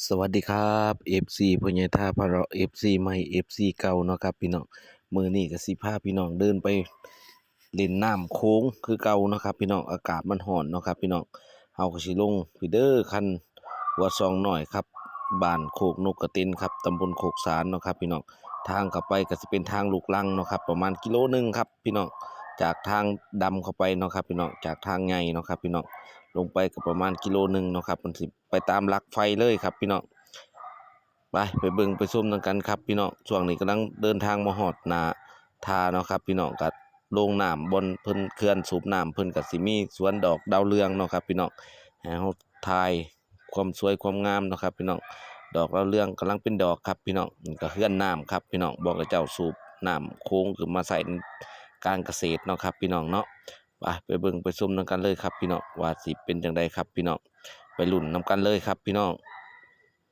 สวัสดีครับ FC พญาท่าพะเราะ FC ใหม่ FC เก่าเนาะครับพี่น้องมือนี้ก็สิพาพี่น้องเดินไปเล่นน้ำโค้งคือเก่าเนาะครับพี่น้องอากาศมันร้อนเนาะครับพี่น้องเฮาก็สิลงพี่เด้อคันหัวซองหน่อยครับบ้านโคกนกกระต็นครับตำบลโคกสารเนาะครับพี่น้องทางเข้าไปก็สิเป็นทางลูกลังเนาะครับประมาณกิโลหนึงครับพี่น้องจากทางดำเข้าไปเนาะครับพี่น้องจากทางใหญ่เนาะครับพี่น้อง ลงไปก็ประมาณกิโลหนึ่งเนาะครับมันสิไปตามหลักไฟเลยครับ พี่น้องไปไปเบิ่งไปชมนำกันครับ พี่น้องช่วงนี้กำลังเดินทางมาฮอดนาทาเนาะครับ พี่น้องกัโรงน้ำบนเพิ่นเขื่อนสูบน้ำเพิ่นก็สิมีสวนดอกดาวเรืองเนาะครับ พี่น้องให้เฮาถ่ายความสวยความงามเนาะครับพี่น้องดอกดาวเรืองกำลังเป็นดอกครับ พี่น้องก็เขื่อนน้ำครับพี่น้องบอกกับเจ้าสูบน้ำโค้งขึ้นมาใส่การเกษตรเนาะครับ พี่น้องเนาะ ไปไปเบิ่งไปชมนำกันเลยครับพี่น้องว่าสิเป็นจังไดครับพี่น้องไปลุ้นนำกันเลยครับพี่น้อง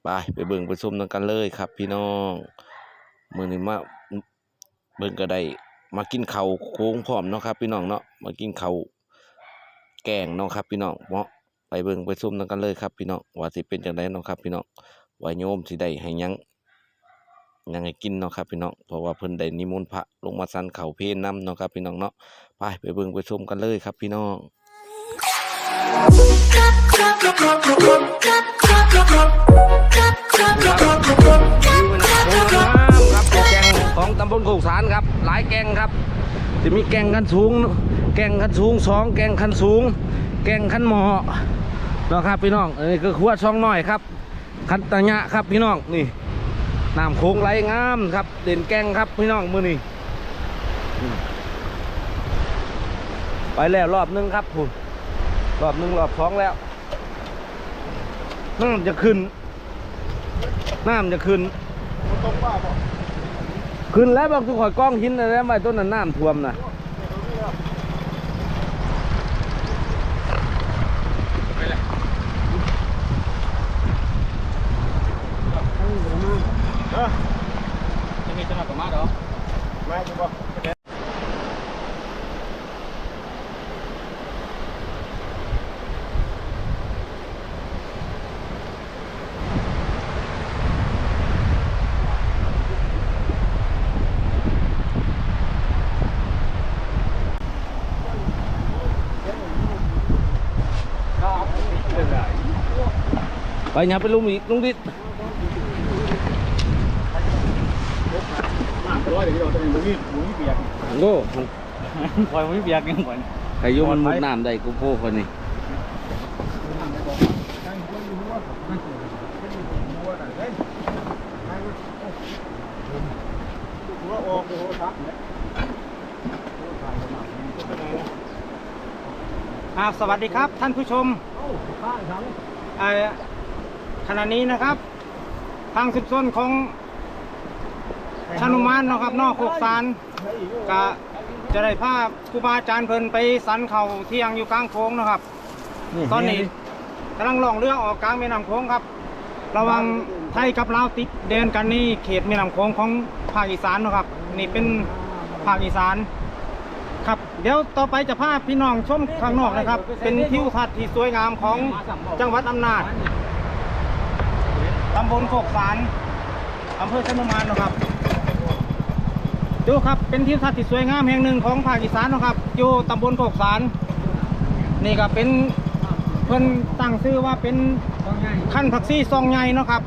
ไปไปเบิ่งไปชมนำกันเลยครับ พี่น้องมื้อนี้มาเบิ่งก็ได้มากินข้าวโค้งพร้อมเนาะครับ พี่น้องเนาะมากินข้าวแกงเนาะครับ พี่น้องเนาะไปเบิ่งไปชมนำกันเลยครับ พี่น้องว่าสิเป็นจังไดเนาะครับ พี่น้องว่าโยมสิได้ให้หยัง ยังให้กินเนาะครับพี่น้องเพราะว่าเพิ่นได้นิมนต์พระลงมาสันเข้าเพลนำเนาะครับพี่น้องเนาะไปไปเบิ่งไปชมกันเลยครับพี่น้องครับแกงของตำบลโคกสารครับ หลายแกงครับ จะมีแกงคันสูง แกงคันสูงสองแกงคันสูง แกงคันหมอเนาะครับพี่น้องอันนี้ก็ขวดช่องน้อยครับคันตะยะครับพี่น้องนี่ น้ำโค้งไหลงามครับ เด่นแกงครับพี่น้องมือนี่ไปแล้วรอบหนึงครับคุณรอบหนึงรอบสองแล้วน้ำจะขึ้นน้ำจะขึ้นขึ้นแล้วบางทุกข่อยกล้องหินอะไรไว้ต้นนั้นน้ำท่วมนะ ไปอย่าไปลุมอีกลุงดิด ร้อยเดี๋ยว เราจะมีมุ้งมุ้งเปียกโง่คอยมุ้งเปียกยังก่อนใครโยมมันมุดน้ำได้กูโพ้คนนี้หัวออกหัวทับเนี่ยอ่าสวัสดีครับท่านผู้ชมเอ้าข้างทั้งเอ่อขณะนี้นะครับ ทางสืบสวนของ ชานุมานเนาะครับนอกโคกสารก็จะได้พาครูบาอาจารย์เพิ่นไปสันเขาเที่ยงอยู่กลางโค้งเนาะครับ ตอนนี้กำลังล่องเรือออกกลางแม่น้ำโค้งครับ ระหวังไทยกับลาวติดเดินกันนี่เขตแม่น้ำโค้งของภาคอีสานเนาะครับ นี่เป็นภาคอีสานครับเดี๋ยวต่อไปจะพาพี่น้องชมข้างนอกนะครับ เป็นทิวทัศน์ที่สวยงามของจังหวัดอำนาจตำบลโคกสารอำเภอชะนุมานเนาะครับ ดูครับเป็นทิวทัศน์ที่สวยงามแห่งหนึ่งของภาคอีสานนะครับอยู่ตำบลโคกสารนี่ก็เป็นเพิ่อนตั้งชื่อว่าเป็นขั้นผักซี่ซองใหญ่นะครับ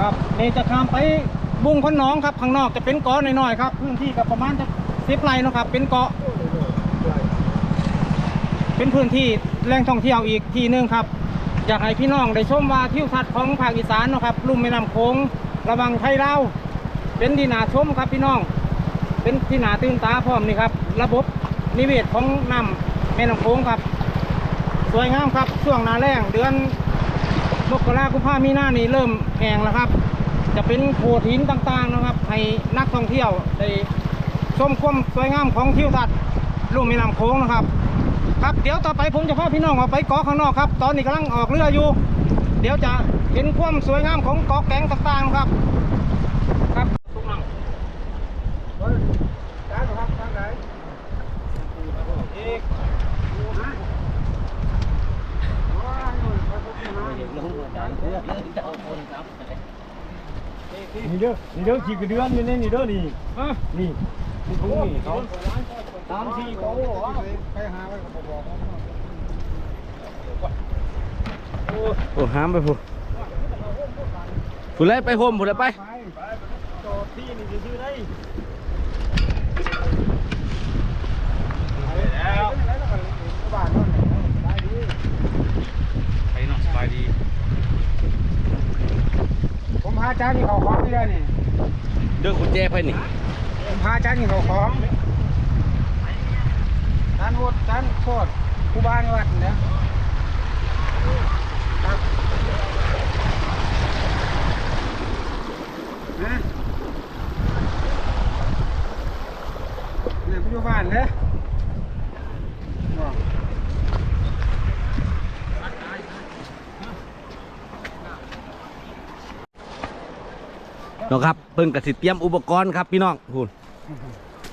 ครับนี่จะข้ามไปบุ้งคนหนองครับข้างนอกจะเป็นเกาะน้อยๆครับพื้นที่ก็ประมาณจะสิบไร่นะครับ เป็นเกาะ เป็นพื้นที่แหล่งท่องเที่ยวอีกที่หนึงครับ อยากให้พี่น้องได้ชมว่าทิวทัศน์ของภาคอีสานนะครับลุ่มแม่น้ำโขงระวังไทยลา เป็นที่นาชมครับพี่น้อง เป็นที่นาตื่นตาพร้อมนี่ครับ ระบบนิเวศของน้ำแม่น้ำโขงครับ สวยงามครับช่วงนาแรงเดือนมกราคุมภามีหน้านี่เริ่มแห้งแล้วครับ จะเป็นโขดหินต่างๆนะครับ ให้นักท่องเที่ยวได้ชมความสวยงามของทิวทัศน์ลุ่มแม่น้ำโขงนะครับ ครับเดี๋ยวต่อไปผมจะพาพี่น้องออกไปเกาะข้างนอกครับ ตอนนี้กำลังออกเรืออยู่ เดี๋ยวจะเห็นความสวยงามของเกาะแก่งต่างๆครับทุกน้อง ด้านครับทางไหน อีก นี่เด้อ นี่เด้อขี่กระเดือนอยู่นี่นี่เด้อนี่นี่นี่เขาสามสี่โตไปหาไว้ก็บอกโอ้ห้ามไปพูพูดเลยไปโฮมพูดเลยไปไปจอดที่นี่จะซื้อได้ แล้วบ้านนั่นได้ดีไปเนาะสบายดี ผมพาจ้านี่เขาของนี่เลยนี่เดือกกุญแจไปนี่ผมพาจ้านี่เขาของท่านวดท่านโคตรผู้บ้านวัดเนี่ยครับนะเนี่ยผู้บ้านเนี่ยบอก น้องครับเพิ่นกสิเตรียมอุปกรณ์ครับพี่น้องพูด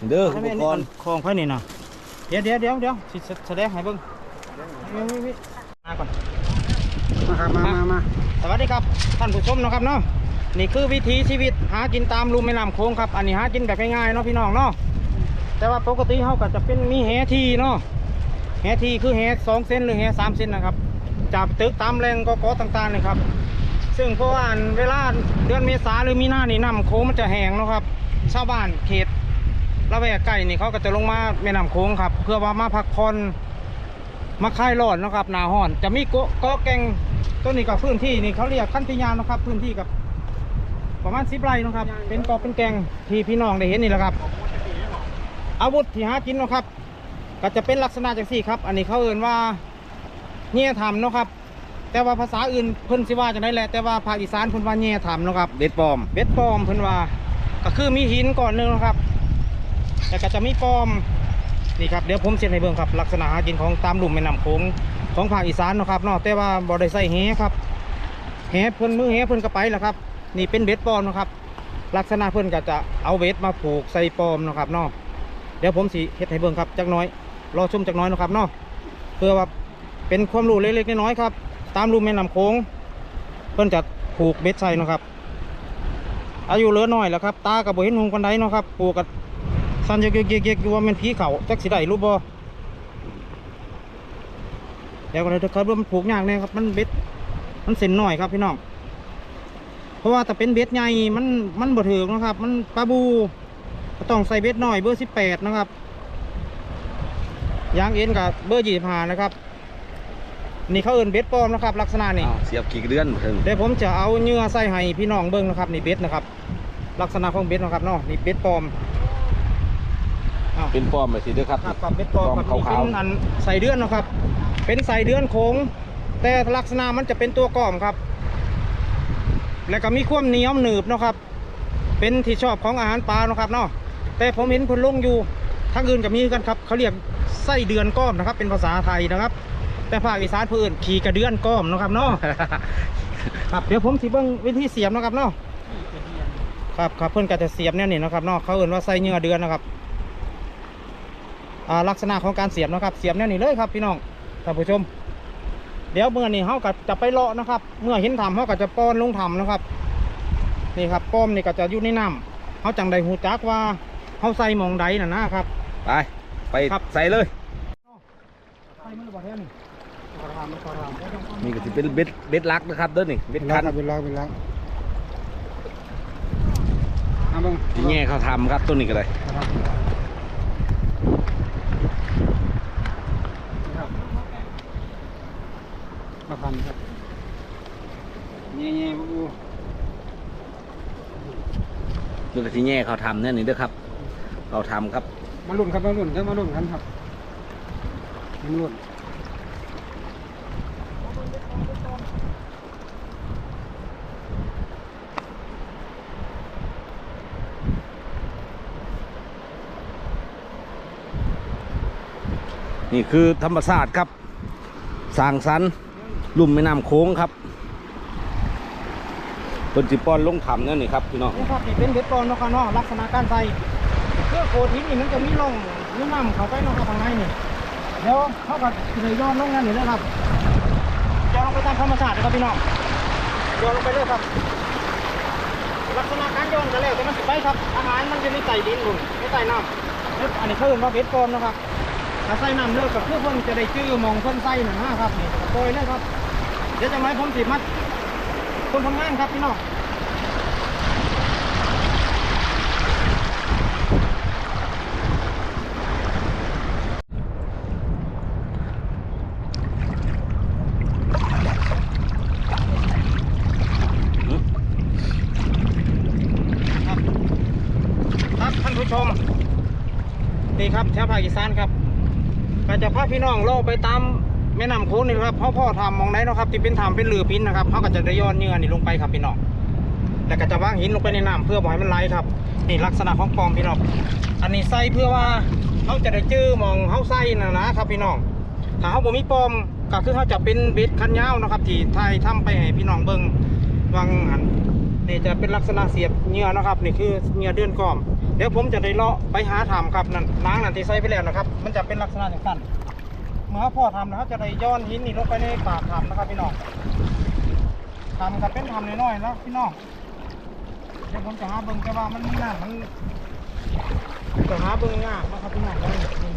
เด้ออุปกรณ์คลองไฟนี่นะเดี๋ยวเดี๋ยวเดี๋ยวเดี๋ยวสิแสดงให้เบิ่งนี่นี่นี่มาก่อนมาครับมามามาสวัสดีครับท่านผู้ชมเนาะครับเนาะนี่คือวิถีชีวิตหากินตามลุ่มแม่น้ำโขงครับอันนี้หากินแบบง่ายๆเนาะพี่น้องเนาะแต่ว่าปกติเขาก็จะเป็นมีแหทีเนาะแหทีคือแหสองเส้นหรือแหสามเส้นนะครับจับตึกตามแรงกอๆต่างๆเลยครับ ซึ่งเพราะว่าเวลาเดือนเมษาหรือมีนานี่น้ำโขงมันจะแห้งนะครับ ชาวบ้านเขตละแวกใกล้นี่เขาก็จะลงมาแม่น้ำโขงครับ เพื่อว่ามาพักผ่อนมาคลายร้อนนะครับหนาห้อน จะมีเกาะเกาะแกงต้นนี้กับพื้นที่นี่เขาเรียกคันติยานเนาะครับ พื้นที่กับประมาณสิบไร่นะครับ เป็นเกาะเป็นแกงที่พี่น้องได้เห็นนี่แหละครับ อาวุธที่หากินนะครับ ก็จะเป็นลักษณะจังสี่ครับ อันนี้เขาเอ่นว่าเงี้ยทำนะครับ แต่ว่าภาษาอื่นเพิ่นสิว่าจังได๋แหละแต่ว่าภาคอีสานเพิ่นว่าแย่ถามนะครับเบ็ดปลอมเบ็ดปลอมเพิ่นว่าก็คือมีหินก่อนหนึงนะครับแต่ก็จะมีปลอมนี่ครับเดี๋ยวผมเช็ดให้เบิ่งครับ ลักษณะหากินของตามหลุมแม่น้ำโขงของภาคอีสานนะครับเนาะแต่ว่าบ่ได้ใส่แหครับแหเพิ่นมือแหเพิ่นก็ไปแล้วครับ นี่เป็นเบ็ดปลอมนะครับ ลักษณะเพิ่นก็จะเอาเบ็ดมาผูกใส่ปลอมนะครับเนาะเดี๋ยวผมสิเฮ็ดให้เบิ่งครับจักน้อยรอชมจักน้อยนะครับเนาะเพื่อว่าเป็นความรู้เล็กๆน้อยๆครับ ตามรูแม่น้ำโขงเพิ่นจะผูกเบ็ดใส่นะครับ อายุเหลือน้อยแล้วครับ ตากับบเห็นหงกันไดเนาะครับผูกกับสันเยกๆๆๆอยู่ว่ามันผีเขาจักสิได้รู้บ่เดี๋ยวก็เลยครับว่มันผูกยากแน่ครับ มันเบ็ด มันเส้นน้อยครับพี่น้อง เพราะว่าแต่เป็นเบ็ดใหญ่ มัน มันบ่ถึงนะครับ มันปลาบูต้องใส่เบ็ดหน้อยเบอร์18นะครับ ยางเอ็นกับเบอร์25นะครับ นี่เขาเอินเบ็ดปลอมนะครับ ลักษณะนี่อ้าวเสียบกี่เดือนเพิ่นเดี๋ยวผมจะเอาเนื้อใส่ให้พี่น้องเบิ้งนะครับนี่เบ็ดนะครับ ลักษณะของเบ็ดนะครับเนาะนี่เบ็ดปลอมอ้าวเป็นปลอมไปสิเด้อครับครับกับเบ็ดปลอมครับปลอมนี่ขาวๆเป็นอันใส่เดือนนะครับ เป็นใส่เดือนโค้งแต่ลักษณะมันจะเป็นตัวกล่อมครับ แล้วก็มีความเหนียวหนืบเนาะครับ เป็นที่ชอบของอาหารปลาเนาะครับเนาะแต่ผมเห็นคนลงอยู่ทางอื่นก็มีกันครับเขาเรียกไส้เดือนก้อมนะครับ เป็นภาษาไทยนะครับ แต่ภาคอีสานเพื่นขี่กระเดือนก้อมเนาะครับเนาะครับเดี๋ยวผมสิเบิ่งวิธีเสียบเนาะครับเนาะครับครับเพื่อนก็จะเสียบเนี่ยนี่เนาะครับเนาะเขาเอ่นว่าใส่เนื้อเดือนนะครับอ่าลักษณะของการเสียบเนาะครับ เสียบเนี่ยนี่เลยครับพี่น้องท่านผู้ชม เดี๋ยวเมื่อนี่เขาก็จะไปเลาะนะครับ เมื่อเห็นทำเขาก็จะป้อนลงทำนะครับนี่ครับป้อมนี่ก็จะอยู่ในน้ำเขาจังใดหูจักว่าเขาใส่หมองใดน่ะนะครับ ไปไปครับใส่เลยใส่มือบ่แท้นี่ขอทำขอทำ นี่ก็สิเป็นเบ็ดเบ็ดลักนะครับเด้อนี่เบ็ดเป็นคัล้านงเป็นล้างเป็นล้างเอาเบิ่งที่แง่เขาทำครับตัวนี้ก็ได้มาพันครับเงี้ยๆบูนี่ก็ที่แง่เขาทำเนี่ยนี่เด้อครับเขาทำครับ มาลุ่นครับมาลุ่นครับมาลุ่นกันครับมาลุ่น นี่คือธรรมศาสตร์ครับสร้างสรรค์ลุ่มแม่น้ำโค้งครับเปินจิปอนลงถ้ำนั่นนี่ครับพี่น้องนี่ครับนี่เป็นเบ็ดปอมเนาะครับเนาะลักษณะการใส่เครื่องโคทินนี่มันจะมีร่องมีน้ำเข้าไปเนาะครับข้างในนี่เดี๋ยวเขาก็เลยย้อนลงนั่นนี่นะครับย้อนลงไปตามธรรมชาตินะครับพี่น้องโยนลงไปเลยครับ ลักษณะการโยนก็แล้วแต่มันสิไปครับอาหารมันจะในใต้ดินลุนในใต้น้ำอันนี้คือว่าเบ็ดก่อนนะครับ ถ้าใส่น้ำเลิกกับเพื่อเพิ่นจะได้จื้อมองเพิ่นใส่หนึ่งห้าครับนี่โปรยเลยครับ เดี๋ยวจะไมาให้ผมสิมัดคนทำงานครับพี่น้องครับครับท่านผู้ชม นี่ครับแถวภาคอีสานครับ จะพาพี่น้องโลกไปตามแม่น้ำโขงนี่ครับพ่อพ่อทำมองไหนเนาะครับที่เป็นทำเป็นเรือพินนะครับเขาก็จะได้ย้อนเงื่อนี่ลงไปครับพี่น้องแล้วก็จะวางหินลงไปในน้ำเพื่อบ่ให้มันไหลครับนี่ลักษณะของปอมพี่น้องอันนี้ใส่เพื่อว่าเขาจะได้จื้อมองเขาใส่นะนะครับพี่น้องถ้าเขาบ่มีปอมก็คือเขาจะเป็นเบ็ดคันยาวนะครับที่ไทยทำไปให้พี่น้องเบิ่งวางหันนี่จะเป็นลักษณะเสียบเหงื่อนะครับ นี่คือเหงื่อเดือนก้อม เดี๋ยวผมจะได้เลาะไปหาทำครับนั่นล้างนั่นที่ใส่ไปแล้วนะครับ มันจะเป็นลักษณะอย่างนั้นเมื่อพ่อทำนะครับจะได้ย้อนหินนี่ลงไปในปากทำนะครับพี่น้องทำกับเป็นทำน้อยๆแล้วพี่น้องเดี๋ยวผมจะหาเบิ้งแต่ว่ามันมีน้ำมันจะหาเบิ้งยากนะครับพี่น้องนี่นี่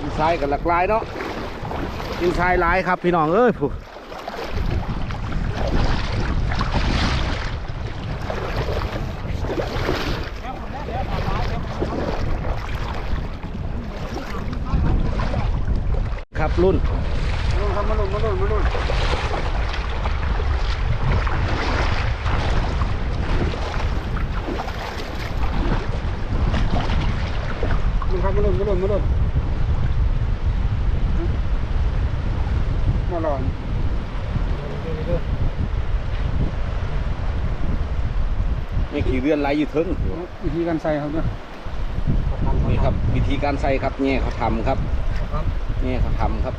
กินทรายกับหลากหลายเนาะกินทรายหลายครับพี่น้องเอ้ยผู้ เดี๋ยวผมเดี๋ยวทำร้ายเดี๋ยวผมเอา ค รับรุ่นครับมาลุงมาลุงมาลุงลุงครับมาลุงมาลุงมาลุงมาหลอนนี่ขี่เรือนไหลอยู่ทึงวิธีการใส่ครับเนี่ยนี่ครับ วิธีการใส่ครับแง่เขาทำครับ ครับแง่เขาทำครับ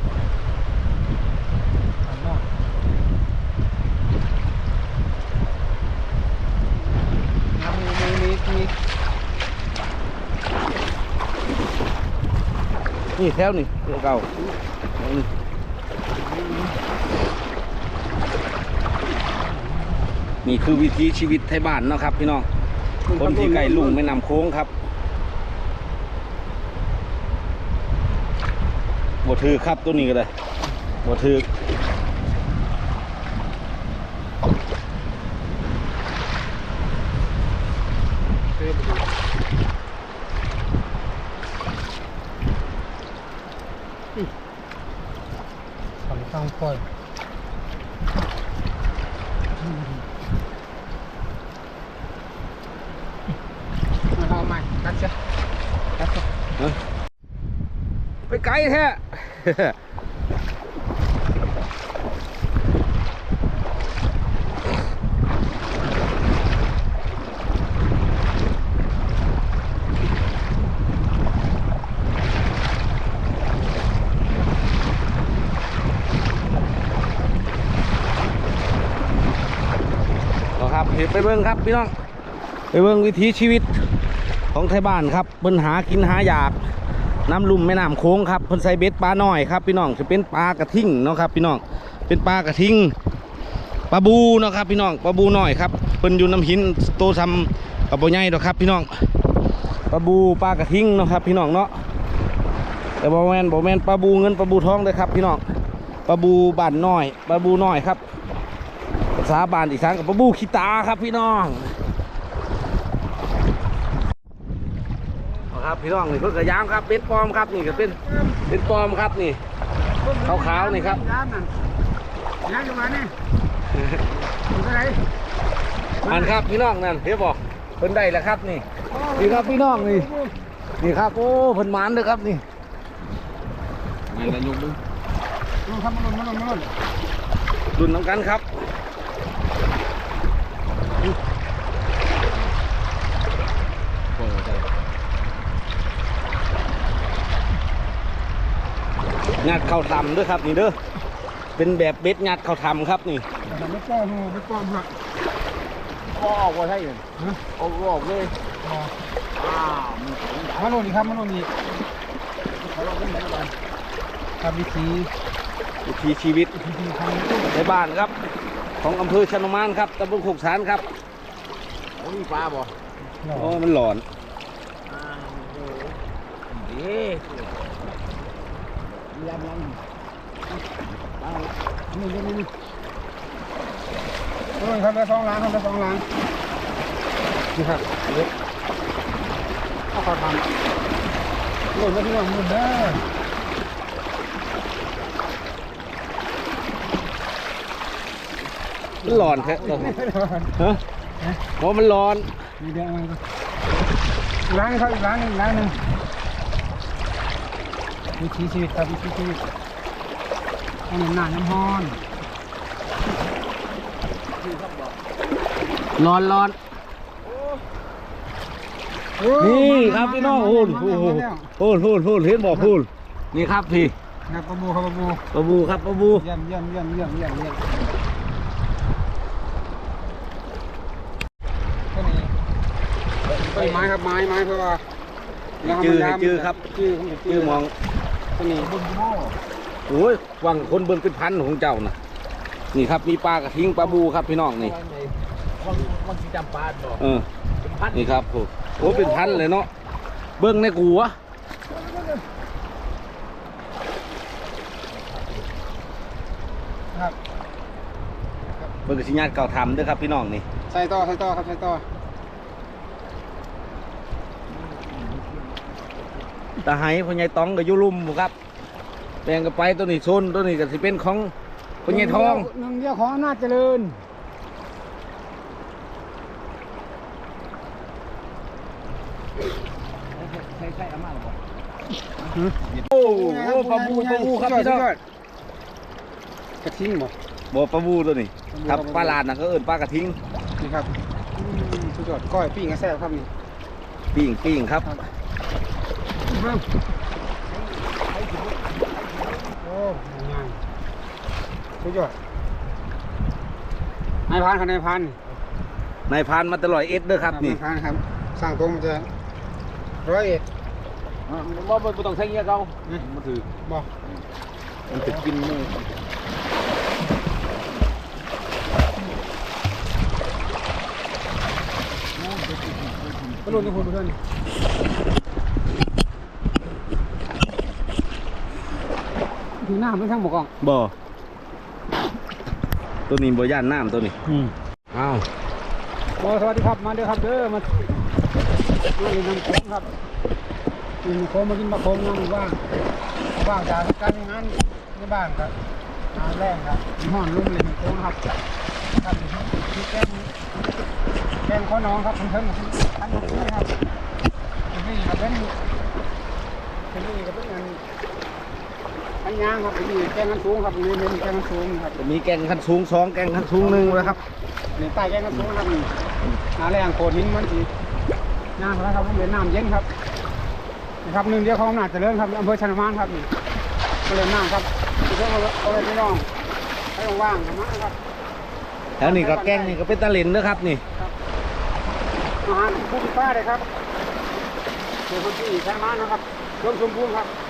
มีมีมีนี่แถวนี่เก่านี่นี่คือวิถีชีวิตไทยบ้านนะครับพี่น้องคนที่ใกล้ลุงแม่น้ำโค้งครับ บ่ถือครับตัวนี้ก็ได้บ่ถือ สองต้องค่อยเอาใหม่กัดเสียกัดเสีย ไปไกลแท้ เอา ครับเห็นไปเบิ้งครับพี่น้อง ไปเบิ้งวิถีชีวิตของไทยบ้านครับเพิ่นหากินหาอยาก น้ำลุ่มแม่น้ำโค้งครับเพิ่นใส่เบ็ดปลาหน้อยครับพี่น้องจะเป็นปลากระทิ่งเนาะครับพี่น้องเป็นปลากระทิ่งปลาบูเนาะครับพี่น้องปลาบูหน้อยครับเพิ่นอยู่น้ำหินโตซ้ำกับโบใหญ่ดอกครับ พี่น้องปลาบูปลากระทิ่งเนาะครับ พี่น้องเนาะแต่บ่แมนบ่แมนปลาบูเงินปลาบูทองเลยครับ พี่น้องปลาบูบานน้อยปลาบูน้อยครับภาษาบานอีสานกับปลาบูขี้ตาครับพี่น้อง ครับ พี่น้องนี่เพิ่งกระยามครับ เป็นปลอมครับนี่ก็เป็นเป็นปลอมครับนี่ ขาวๆนี่ครับย้ำนั่นย้ำจังหวะนี่อยู่ที่ไหนอันครับพี่น้องนั่นเฮียบอกเพิ่นได้แล้วครับนี่นี่ครับพี่น้องนี่นี่ครับโอ้เพิ่นหมานเลยครับนี่นี่ละยุกดูลุงครับมาลุงมาลุงมาลุงรุ่นน้ำกันครับ งัดเข้าทำด้วยครับนี่เด้อเป็นแบบเบ็ดงัดเข้าทำครับนี่แต่ไม่ป้อมไม่ป้อมครับก็ออกว่าใช่ยังออกออกเลยมาลุงอีกครับมาลุงอีกคครับวิธีวิถีชีวิตวิธีทำในบ้านครับ ของอำเภอชนมานครับตำบลโขกสารครับมีปลาบ่โอ้มันหลอนเอ๊ะ ยำยังนี่นี่นี่รุ่นครับได้สองล้านครับได้สองล้านนี่ครับเล็กเอาเขาทำรุ่นแล้วพี่น้องรุ่นเด้มันหลอนแค่ฮะเพราะมันร้อนนี่เดียวเอามาร้านครับอีกร้านนึงร้านหนึง วิถีชีวิตครับวิถีชีวิตอันนี้หน้าน้ำฮ้อนร้อนร้อนนี่ครับพี่น้องพูนพูนพูนพูนพูนเห็นบอกพูนนี่ครับพี่ครับปะบูครับปะบูปะบูครับปะบูเยี่ยมเยี่ยมเยี่ยมเยี่ยมเยี่ยมเยี่ยมต้นไม้ครับไม้ไม้เพราะว่าจื้อให้จื้อครับจื้อผมจะชื่อมอง ต้นนี้บุญโม่โอ้ยวังคนเบิ่งเป็นพันของเจ้านะนี่ครับมีปลากระทิงปลาบูครับพี่น้องนี่มันมันสิจำปาดบ่เออเป็นพันนี่ครับโอ้โหเป็นพันเลยเนาะเบิ่งในกูวะครับเบิ่งกับสิญาติเก่าทำเด้วยครับพี่น้องนี่ใส่ต่อใส่ต่อครับใส่ต่อ ตาไห้พ่อใหญ่ตองกับยุลุมบ่ครับแบ่งกันไปตัวนี้โซนตัวนี้ก็สิเป็นของพ่อใหญ่ทองหนึ่งเดียวของอำนาจเจริญใช่ใช่อามาหรอบ่โอ้โหปลาบูปลาบูครับพี่น้องกระทิงบ่บ่ปลาบูตัวนี้ปลาบูครับปลาบูปลาลาดนะก็เอิ้นปลากระทิงนี่ครับอืมสุดยอดก้อยปิ้งกระแซ่บครับนี่ปิ้งปิ้งครับ เริ่มโอ้ง่ายสุดยอดนายพรานครับนายพรานนายพรานมาตลอดเอ็ดเด้อครับนี่นายพรานครับ สร้างตัวมันจะร้อยเอ็ดบ่บ่ต้องใช้เงี้ยเขานะมันถือบ่มันติดกินมือก็ลุ้นทุกคนทุกท่าน ดูหน้าไม่ทั้งหมกอ่องบ่ตัวนี้บ่ย่านน้ำตัวนี้อืมอ้าวบอสวัสดีครับมาเด้อครับเด้อมามาเล่นน้ำโค้งครับกินโค้งมากินปลาโค้งน้ำว่างว่างจากการงานในบ้านครับงานแรกครับห่อนลุ่มเล่นน้ำโค้งครับครับที่แกงแกงข้อน้องครับเพิ่นๆอันนี้ครับอันนี้ก็เป็นอันนี้ก็เป็นอันอั นยางครับอันนี้แกงกันสูงครับอันนี้เป็นแกงกันสูงครับจะมีแกงขั้นสูงสองแกงขั้นสูงหนึ่งนะครับนี่ใต้แกงกันสูงครับนี่หาแรงโคตรหินมันสีน้ำแล้วครับผมเป็นน้ำเย็นครับนี่ครับหนึ่งเดียวของอำนาจเจริญครับอำเภอชนมานครับนี่ก็เลยน้ำครับที่เพื่อนเอาเลยพี่น้องให้ว่างๆกันนะครับแล้วนี่ก็แกงนี่ก็เป็นตะเลนนะครับนี่อาหารภูมิฟ้าเลยครับเดี๋ยวคนที่ชนมานนะครับรวมสมบูรณ์ครับนี่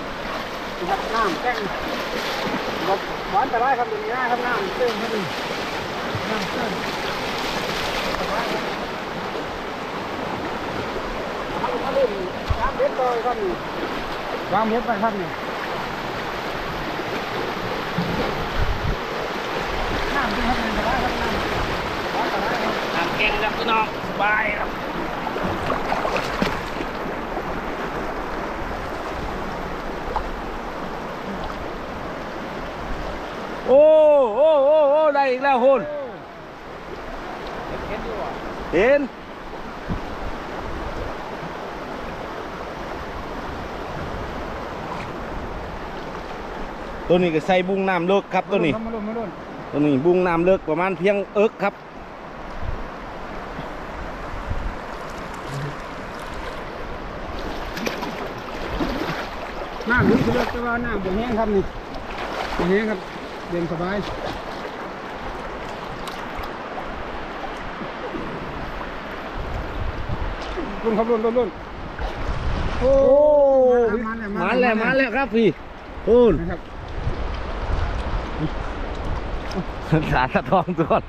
ครับน้ำแกงหวานแต่ไรครับอย่างนี้นะครับน้ำเติมให้ดีน้ำเติมสบายครับทำทะเลน้ำเบ็ดต่อยครับนี่วางเบ็ดไปครับนี่น้ำที่ครับนี่สบายครับน้ำร้อนสบายครับน้ำแกงครับพี่น้องสบายครับโอ้โอ้โอ้โอ้ ได้อีกแล้วคุณเห็นอยู่บ่เห็นตัวนี้ก็ใส่บุ้งน้ำเลิกครับตัวนี้มาลุ่นมาลุ่นตัวนี้บุ้งน้ำเลิกประมาณเพียงเอิกครับน้ำลึกเลือกแต่ว่าน้ำบ่แห้งครับนี่บ่แห้งครับเย็นสบาย ลุ่นครับลุ่นลุ่นลุ่นโอ้โอ้มาแล้วมามาแล้วมาแล้วครับพี่พูนนะครับสารสะทองทุกคน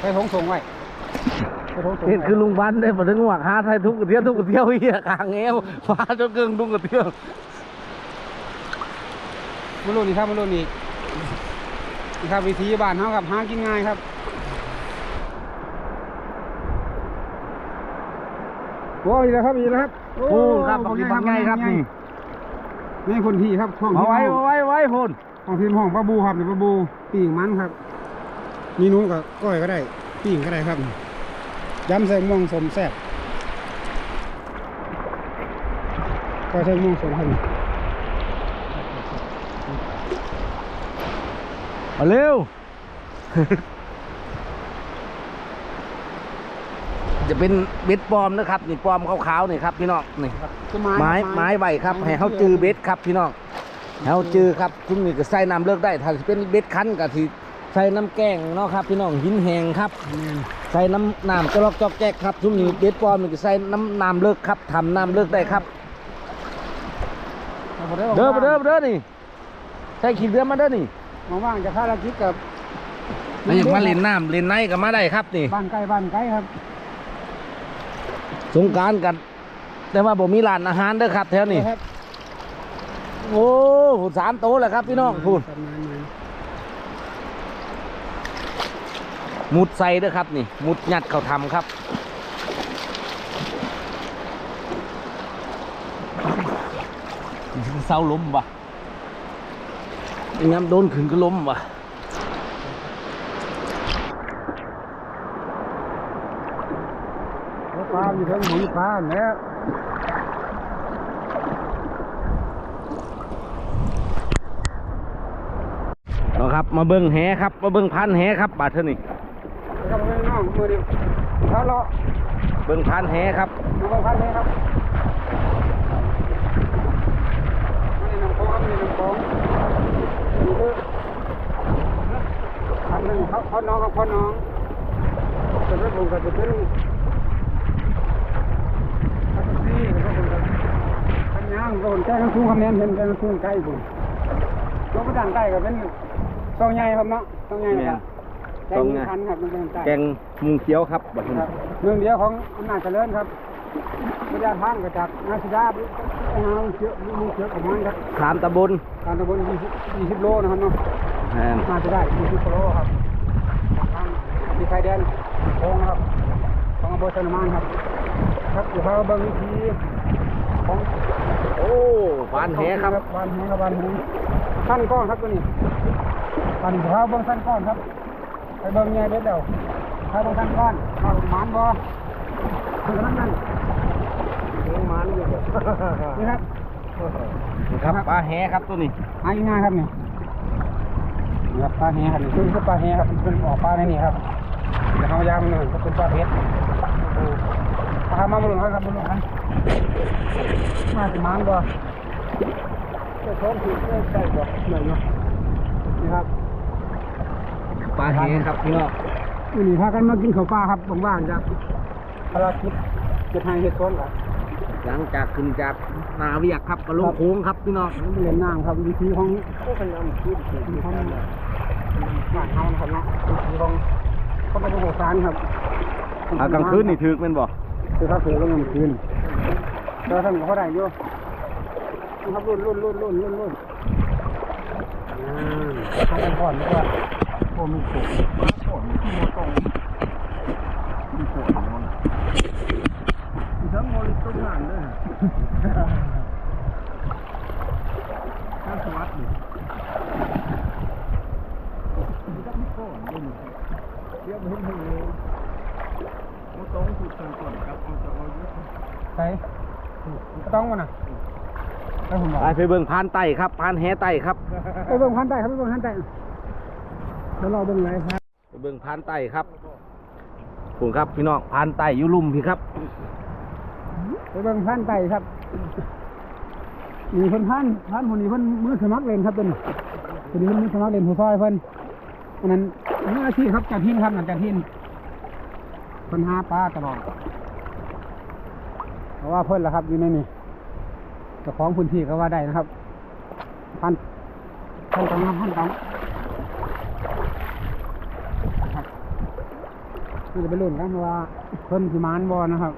ไปทงส่งไว้ไปทงส่งเห็นไว้คือลุงบันได้มาถึงหวักหาไทยทุกกระเที่ยวทุกกระเที่ยวเฮียกลางเอวฟ้าจนกึ่งทุกกระเที่ยวมาลุ้นนี่ครับมาลุ้นนี่นี่ครับวิธีบ้านเฮาครับหากินง่ายครับ อ้ยแล้วครับอีกแล้วครับโอ้ครับปฏิบัติง่ายครับนี่นี่คนที่ครับช่องเอาที่ไว้ห้องเอาไว้เอาไว้พูนของทีมห้องปลาบูครับนี่ปลาบูปีงมันครับมีหนูกับก้อยก็ได้ปีงก็ได้ครับยำใส่ม่วงสมแซ่บก้อยใส่ม่วงสมครับเอาเร็ว จะเป็นเบ็ดปลอมนะครับนี่ปลอมขาวๆนี่ครับพี่น้องนี่คือไม้ไม้ใบครับให้เขาจือเบ็ดครับพี่น้องให้เขาจือครับทุ่มนี่ก็ใส่น้ำเลิกได้ถ้าสิเป็นเบ็ดคั้นก็สิใส่น้ำแกงเนาะครับ พี่น้องหินแหงครับใส่น้ำน้ำจอกจอกแจกครับทุ่มนี่เบ็ดปลอมนี่ก็ใส่น้ำน้ำเลิกครับทำน้ำเลิกได้ครับ เด้อเด้อเด้อนี่ใส่ขี้เรือมาเด้อนี่มาว่างจะภารกิจกับแล้วอยากมาเล่นน้ำเล่นในก็มาได้ครับนี่บ้านใกล้บ้านใกล้ครับ สงกรารกัน แต่ว่าผมมีร้านอาหารเด้อครับแถวนี้ครับโอ้ผุดสามโตแล้วครับพี่น้องพูดประมาณนั้นมุดใส่เด้อครับนี่มุดยัดเขาทำครับ เศร้าล้มวะย้ำโดนขึ้นก็ล้มวะ ปลา อยู่ทั้งหมุนปลาแล้วเนาะครับ มาเบิ้งแหครับ มาเบิ้งพันแหครับ บาดเท่านี้แล้วก็ไม่น้องมือเดียวถ้าเราเบิ้งพันแหครับดูบางพันเลยครับไม่ได้นำโค้งครับไม่ได้นำโค้งนี่คือพันหนึ่งเขาเขาน้องครับเขาน้องจะเป็นผมกับจะเป็นพันสี่ก็เป็นกับพัน ย่างก็คนแก้กันสูงคำแนนเห็นแก้กันสูงใกล้ผมลงไปด้านใต้ก็เป็นซองใหญ่ครับเนาะซองใหญ่ครับแกงพันครับมันเป็นใต้แกงมุงเขียวครับบาดนี้เมืองเดียวของอำนาจเจริญครับระยะทางก็จากนาซิดาไปหาเชือกมีเชือกของมันครับขามตะบนการตะบน20 20โลนะครับเนาะม่นน่าจะได้20โลครับทางที่ชายแดนโค้งครับของอำเภอสนามานครับครับอยู่เขาเบิ่งวิธี ของโอ้พันแหครับบ้านแหครับบ้านแหสั้นก้อนครับตัวนี้ตอนนี้เขาเบิ่งสั้นก้อนครับไปเบิ่งไงเด็ดเดียวถ้าเบิ่งสั้นก้อนมาหมานบ่คือนั้นนั่นหมันอยู่นี่ครับครับปลาแหครับตัวนี้หาง่ายๆครับเนี่ยนี่ครับปลาแหครับนี่คือปลาแหครับเป็นออกปลาในนี่ครับเดี๋ยวเขามายามมันหน่อยก็เป็นปลาเพชรปลามาบุรุษครับบุรุษครับ มาสิมานบ่จะท้องผิดใช่บ่เหนื่อยเนาะนี่ครับปลาแหครับพี่น้องวันนี้พากันมากินข้าวปลาครับว่างๆจากภารกิจเก็บให้เห็ดต้นครับหลังจากขึ้นจากนาเวียกครับก็ลงโค้งครับพี่น้องเรียนน้ำครับวิธีของก็เป็นน้ำขึ้นวิธีของบ้านเฮานะครับเนาะวิธีของเขาเป็นโบราณครับอากลางคืนนี่ถึกแม่นบ่คือเขาถือลงกลางคืน เราทำกับเขาได้อยู่นะครับรุ่นรุ่นรุ่นรุ่นรุ่นรุ่นอ่าทำกันก่อนดีกว่าโอ้มีสุกมาโผล่ที่โมตรงมีสุกมันมีทั้งโมลิตุ้งงานด้วยข้าวสวัสดิ์มีทั้งโผล่ด้วยเรียบเห็นเห็นเลยไป ต้องวะนะไปผมบอกไปไปเบิ่งพานไต่ครับพานแหไต่ครับไปเบิ่งพันไต่ครับไปเบิ่งพันไต่เดี๋ยวเราเบิ่งไรครับไปเบิ่งพานไต่ครับผมครับพี่น้องพานไต่อยู่ลุ่มพี่ครับไปเบิ่งพันไต่ครับมีคนพันพันคนนี้เพิ่นมือสมัครเล่นครับตัวนี้ตัวนี้เพิ่นมือสมัครเล่นผู้ซอยเพิ่นอันนั้นมืออาชีพครับจากทินครับหลังจากทินเพิ่นหาปลาตลอด เพราะว่าเพิ่นละครับอยู่ในนี่เจ้าของพื้นที่ก็ว่าได้นะครับ พันพันตังพันตังนี่จะไปรุ่นกันว่าเพิ่นสิมานบอนะครับ